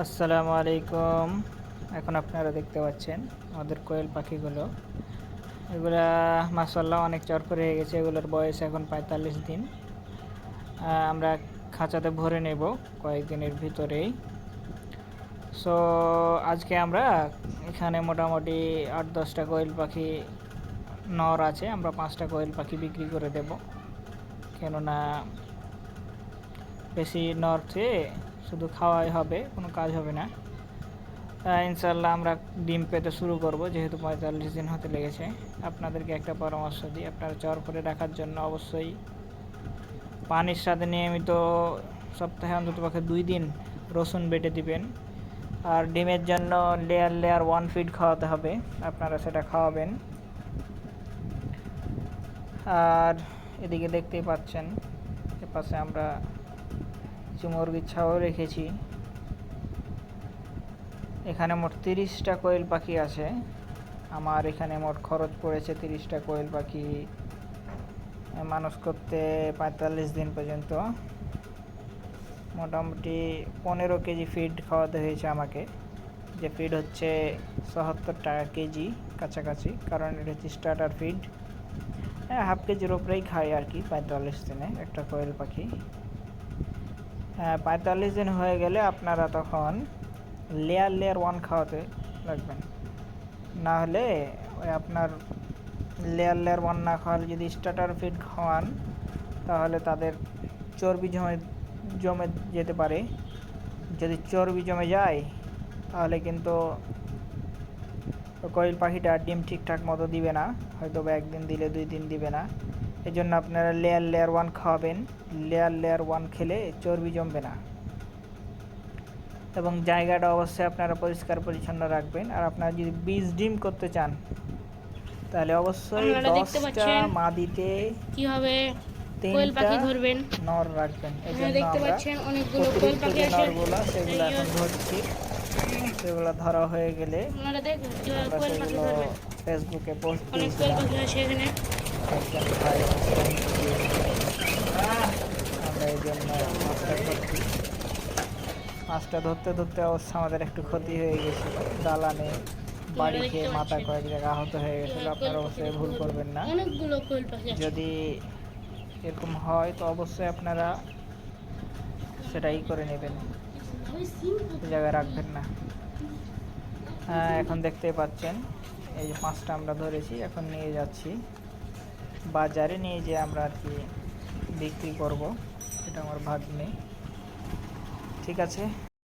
আসসালামু আলাইকুম। এখন আপনারা দেখতে পাচ্ছেন আমাদের কোয়েল পাখিগুলো। এগুলা মাসাল্লাহ অনেক চর করে হয়ে গেছে। এগুলোর বয়স এখন পঁয়তাল্লিশ দিন। আমরা খাঁচাতে ভরে নেব কয়েকদিনের ভিতরেই। সো আজকে আমরা এখানে মোটামুটি আট, দশটা কোয়েল পাখি নর আছে। আমরা পাঁচটা কোয়েল পাখি বিক্রি করে দেব। কেননা, বেশি নর্থে শুধু খাওয়াই হবে, কোনো কাজ হবে না। ইনশাল্লাহ আমরা ডিম পেতে শুরু করব, যেহেতু পঁয়তাল্লিশ দিন হতে লেগেছে। আপনাদেরকে একটা পরামর্শ দিই, আপনারা চর করে রাখার জন্য অবশ্যই পানির সাথে নিয়মিত সপ্তাহে অন্তত পক্ষে দুই দিন রসুন বেটে দিবেন। আর ডিমের জন্য লেয়ার লেয়ার ওয়ান ফিট খাওয়াতে হবে, আপনারা সেটা খাওয়াবেন। আর এদিকে দেখতেই পাচ্ছেন, এপাশে আমরা কিছু মুরগির ছাও রেখেছি। এখানে মোট তিরিশটা কোয়েল পাখি আছে। আমার এখানে মোট খরচ পড়েছে তিরিশটা কোয়েল পাখি। মানুষ করতে পঁয়তাল্লিশ দিন পর্যন্ত। মোটামুটি পনেরো কেজি ফিড খাওয়াতে হয়েছে আমাকে। যে ফিড হচ্ছে সত্তর টাকা কেজি কাছাকাছি, কারণ এটা হচ্ছে স্টার্টার ফিড হ্যাঁ হাফ কেজির ওপরেই খাই আর কি, পঁয়তাল্লিশ দিনে একটা কোয়েল পাখি। পঁয়তাল্লিশ দিন হয়ে গেলে আপনারা তখন লেয়ার লেয়ার ওয়ান খাওয়াতে লাগবেন। না হলে ওই আপনার লেয়ার লেয়ার ওয়ান না খাওয়ালে যদি স্টার্টার ফিড খাওয়ান, তাহলে তাদের চর্বি জমে জমে যেতে পারে। যদি চর্বি জমে যায়, তাহলে কিন্তু কোয়েল পাখিটা ডিম ঠিকঠাক মতো দিবে না। হয়তো বা একদিন দিলে দুই দিন দিবে না। এই জন্য আপনারা লেয়ার লেয়ার ওয়ান খাওয়াবেন। লেয়ার লেয়ার ওয়ান খেলে চর্বি জমবে না। এবং জায়গাটা অবশ্যই আপনারা পরিষ্কার পরিচ্ছন্ন রাখবেন। আর আপনারা যদি বীজ ডিম করতে চান তাহলে অবশ্যই দশটা। মাদিতে কোয়েল পাখি ধরবেন। নর রাখবেন। এই জন্য দেখতে পাচ্ছেন অনেকগুলো কোয়েল পাখি যে আছে। নরগুলো সেগুলো এখন ধরছি। সেগুলো ধরা হয়ে গেলে আপনারা দেখুন আমরা কোয়েল পাখি সেগুলো ধরবেন। ফেসবুকে পোস্ট কোয়েল পাখি আছে এখানে। আমরা এই জন্য মাছটা ধরছি মাছটা ধরতে ধরতে অবশ্য আমাদের একটু ক্ষতি হয়ে গেছে। দালানে বাড়ি খেয়ে মাথা কয়েক জায়গা আহত হয়ে গেছিল আপনারা অবশ্যই ভুল করবেন না। যদি এরকম হয় তো অবশ্যই আপনারা সেটাই করে নেবেন। জায়গায় রাখবেন না। হ্যাঁ এখন দেখতেই পাচ্ছেন এই যে পাঁচটা আমরা ধরেছি এখন নিয়ে যাচ্ছি। বাজারে নিয়ে যে আমরা আর কি বিক্রি করব এটা আমার ভাগ নেই ঠিক আছে?